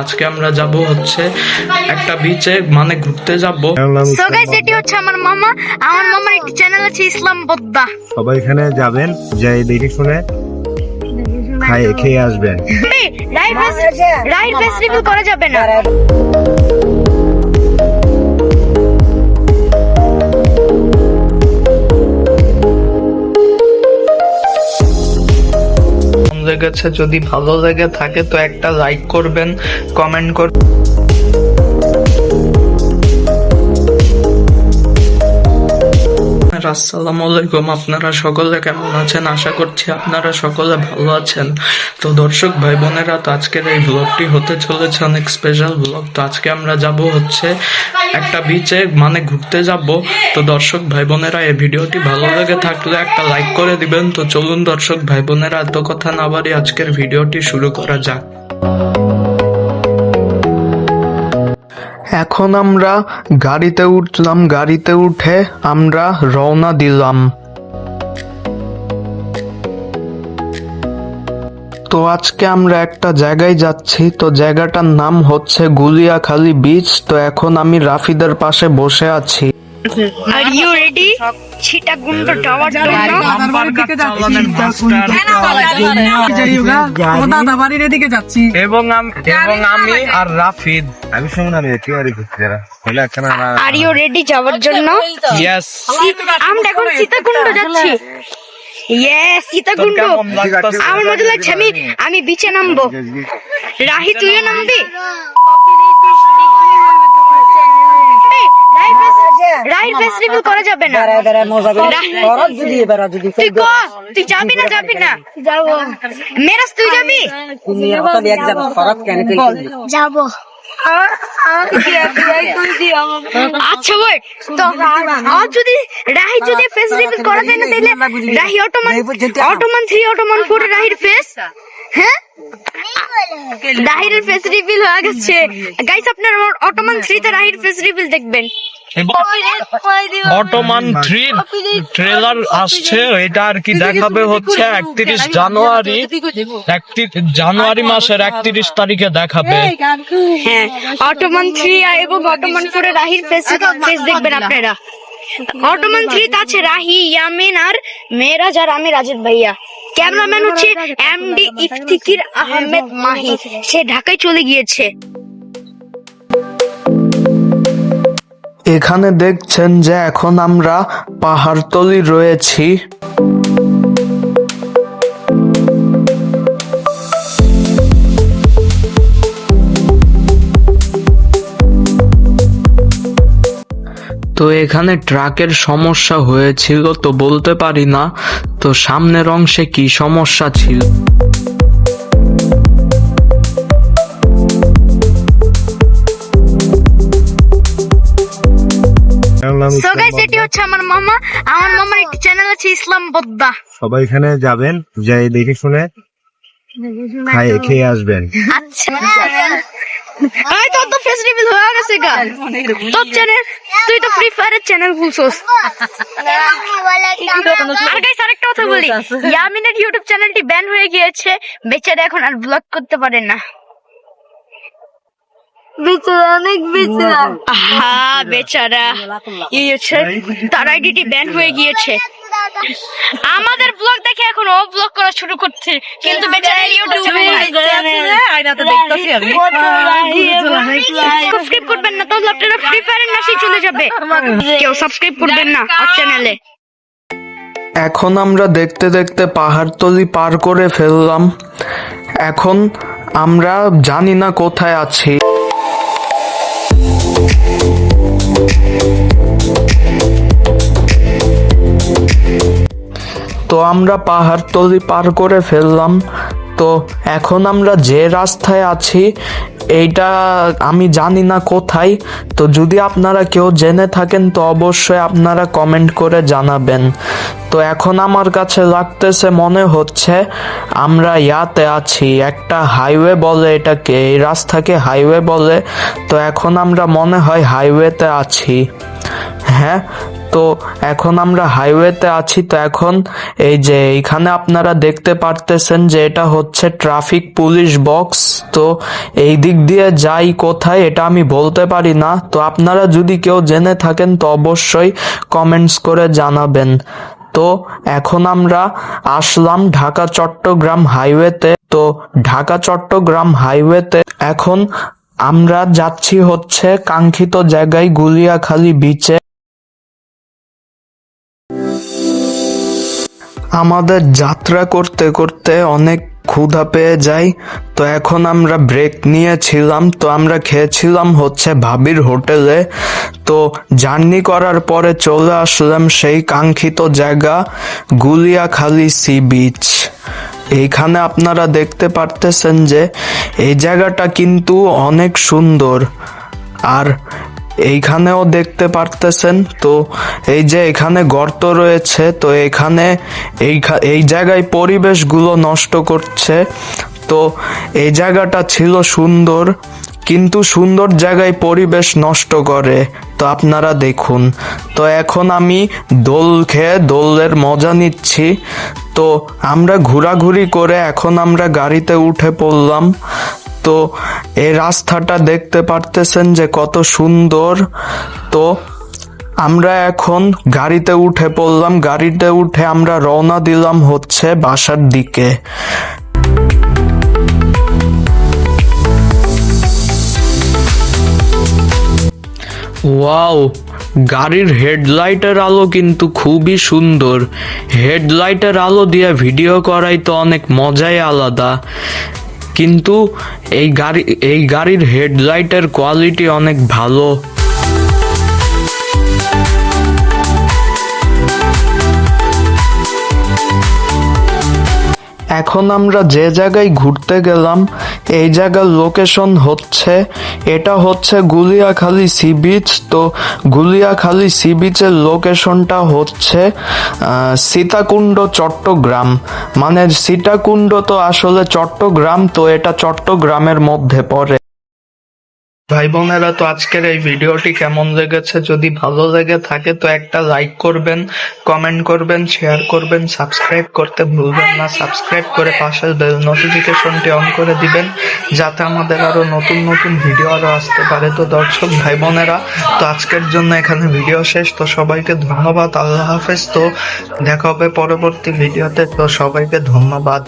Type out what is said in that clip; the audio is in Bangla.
আজকে আমরা যাব হচ্ছে একটা বিচে মানে ঘুরতে যাব সো গাইস এটি হচ্ছে আমার মামা আমার মামার একটি চ্যানেল আছে ইসলাম বদ্দা সবাই এখানে যাবেন যাই দেখে শুনে খাই খেয়ে আসবেন রাইড রাইড করা যাবে না লেগেছে যদি ভালো লেগে থাকে তো একটা লাইক করবেন কমেন্ট কর আসসালামু আলাইকুম। আপনারা সকলে কেমন আছেন? আশা করছি আপনারা সকলে ভালো আছেন। তো দর্শক ভাই বোনেরা, তো আজকের এই ব্লগটি হতে চলেছে অনেক স্পেশাল ব্লগ তো আজকে আমরা যাব হচ্ছে একটা বিচে মানে ঘুরতে যাব। তো দর্শক ভাই বোনেরা, এই ভিডিওটি ভালো লেগে থাকলে একটা লাইক করে দিবেন। তো চলুন দর্শক ভাই বোনেরা, এত কথা না বাড়ি আজকের ভিডিওটি শুরু করা যাক। এখন আমরা গাড়িতে উঠলাম গাড়িতে উঠে আমরা রওনা দিলাম। তো আজকে আমরা একটা জায়গায় যাচ্ছি তো জায়গাটার নাম হচ্ছে গুলিয়াখালী বিচ তো এখন আমি রাফিদের পাশে বসে আছি। আর ইউ রেডি দাদা এদিকে যাচ্ছি। এবং এবং আমি আর রাফিদ। আমি আর ঘুরতে যারা। হলে একখানা আর ইউ রেডি যাওয়ার জন্য। ইয়েস আমরা এখন সীতাকুণ্ড যাচ্ছি। ইয়েস সীতাকুণ্ড আমার মজা লাগছে আমি আমি বিচে নামবো। রাহি তুইও নামবি? ফেস করা যাবে না। যদি এবার যদি তুই ক তুই যাবি না যাবি না। যাব। মেরাজ তুই যাবি? তুমি এক যাবে কেন যাব। আচ্ছা ওয়েট তো আর যদি রাহি যদি ফেস রিভিল করা যায় না তাহলে Rahi Ottoman Ottoman three Ottoman four রাহির face হ্যাঁ? রাহির ফেস রিভিল হয়ে গেছে। গাইস আপনার অটোমান থ্রিতে রাহির ফেস রিভিল দেখবেন। অটোমান থ্রি ট্রেলার আসছে এটা আর কি দেখাবে হচ্ছে একত্রিশ জানুয়ারি। জানুয়ারি মাসের একত্রিশ তারিখে দেখাবে। হ্যাঁ অটোমান থ্রি এবং অটোমান ফোরে রাহির ফেস ফেস দেখবেন আপনারা। অটোমান থ্রি আছে রাহি ইয়ামিন আর মেয়েরাজ আর আমি রাজেদ ভাইয়া। ক্যামেরাম্যান হচ্ছে এমডি ইফতিকির আহমেদ মাহি। সে ঢাকায় চলে গিয়েছে। এখানে দেখছেন যে এখন আমরা পাহাড়তলি রয়েছি। তো এখানে ট্রাকের সমস্যা হয়েছিল তো বলতে পারি না। তো সামনের অংশে কি সমস্যা ছিল? সো গাইস এটি হচ্ছে আমার মামা। আমার মামার একটি চ্যানেল আছে ইসলাম বদ্দা। সবাই এখানে যাবেন যাই দেখে শুনে খাই খেয়ে আসবেন। আচ্ছা। তোর তো ফেস রিভিল হয়ে গেছে গা। তোর চ্যানেল তুই তো ফ্রি ফায়ারের চ্যানেল খুলছস। আর গাইস আরেকটা কথা বলি। ইয়ামিনের ইউটিউব চ্যানেলটি ব্যান হয়ে গিয়েছে। বেচারা এখন আর ব্লগ করতে পারে না। বেচারা অনেক বেচারা। হ্যাঁ বেচারা। এই তার আইডিটি ব্যান হয়ে গিয়েছে। আমাদের ব্লগ দেখে এখন ও ব্লগ করা শুরু করছে। কিন্তু বেচারা ইউটিউব আয়নাতে দেখতেছি আমি। সাবস্ক্রাইব করবেন না তাহলে আপনারা ফ্রি ফায়ারের নাশে চলে যাবে। কেউ সাবস্ক্রাইব করবেন না আর চ্যানেলে এখন আমরা দেখতে দেখতে পাহাড়তলি পার করে ফেললাম। এখন আমরা জানি না কোথায় আছি। তো আমরা পাহাড়তলি পার করে ফেললাম। তো এখন আমরা যে রাস্তায় আছি, এইটা আমি জানি না কোথায়। তো যদি আপনারা কেউ জেনে থাকেন, তো অবশ্যই আপনারা কমেন্ট করে জানাবেন। তো এখন আমার কাছে লাগতেছে মনে হচ্ছে, আমরা ইয়াতে আছি, একটা হাইওয়ে বলে এটাকে, এই রাস্তাকে হাইওয়ে বলে। তো এখন আমরা মনে হয় হাইওয়েতে আছি। হ্যাঁ? তো এখন আমরা হাইওয়েতে আছি, তো এখন এই যে এইখানে আপনারা দেখতে পারতেছেন যে এটা হচ্ছে ট্রাফিক পুলিশ বক্স তো এই দিক দিয়ে যাই কোথায় এটা আমি বলতে পারি না। তো আপনারা যদি কেউ জেনে থাকেন, তো অবশ্যই কমেন্টস করে জানাবেন। তো এখন আমরা আসলাম ঢাকা চট্টগ্রাম হাইওয়েতে তো ঢাকা চট্টগ্রাম হাইওয়েতে এখন আমরা যাচ্ছি হচ্ছে কাঙ্ক্ষিত জায়গায় গুলিয়াখালী বিচে আমাদের যাত্রা করতে করতে অনেক ক্ষুধা পেয়ে যাই। তো এখন আমরা ব্রেক নিয়েছিলাম। তো আমরা খেয়েছিলাম হচ্ছে ভাবির হোটেলে তো জার্নি করার পরে চলে আসলাম সেই কাঙ্ক্ষিত জায়গা গুলিয়াখালি সি বিচ এইখানে আপনারা দেখতে পারতেছেন যে এই জায়গাটা কিন্তু অনেক সুন্দর। আর এইখানেও দেখতে পারতেছেন। তো এই যে এখানে গর্ত রয়েছে, তো এখানে এই এই জায়গায় পরিবেশগুলো নষ্ট করছে। তো এই জায়গাটা ছিল সুন্দর, কিন্তু সুন্দর জায়গায় পরিবেশ নষ্ট করে। তো আপনারা দেখুন। তো এখন আমি দোল খেয়ে দোলের মজা নিচ্ছি। তো আমরা ঘোরাঘুরি করে এখন আমরা গাড়িতে উঠে পড়লাম। তো এই রাস্তাটা দেখতে পারতেছেন যে কত সুন্দর। তো আমরা এখন গাড়িতে উঠে পড়লাম। গাড়িতে উঠে আমরা রওনা দিলাম হচ্ছে বাসার দিকে। ওয়াও, গাড়ির হেডলাইটের আলো কিন্তু খুবই সুন্দর। হেডলাইটের আলো দিয়ে ভিডিও করাই তো অনেক মজাই আলাদা। কিন্তু এই গাড়ি, এই গাড়ির হেডলাইটের কোয়ালিটি অনেক ভালো। এখন আমরা যে জায়গায় ঘুরতে গেলাম এই জায়গার লোকেশন হচ্ছে, এটা হচ্ছে গুলিয়াখালী সি বিচ তো গুলিয়াখালী সি বিচের লোকেশনটা হচ্ছে সীতাকুণ্ড, চট্টগ্রাম। মানে সীতাকুণ্ড তো আসলে চট্টগ্রাম, তো এটা চট্টগ্রামের মধ্যে পড়ে। ভাই বোনেরা, তো আজকের এই ভিডিওটি কেমন লেগেছে? যদি ভালো লেগে থাকে, তো একটা লাইক করবেন কমেন্ট করবেন শেয়ার করবেন সাবস্ক্রাইব করতে ভুলবেন না। সাবস্ক্রাইব করে পাশের বেল নোটিফিকেশনটি অন করে দিবেন, যাতে আমাদের আরও নতুন নতুন ভিডিও আরও আসতে পারে। তো দর্শক, ভাই বোনেরা, তো আজকের জন্য এখানে ভিডিও শেষ। তো সবাইকে ধন্যবাদ, আল্লাহ হাফেজ। তো দেখা হবে পরবর্তী ভিডিওতে তো সবাইকে ধন্যবাদ।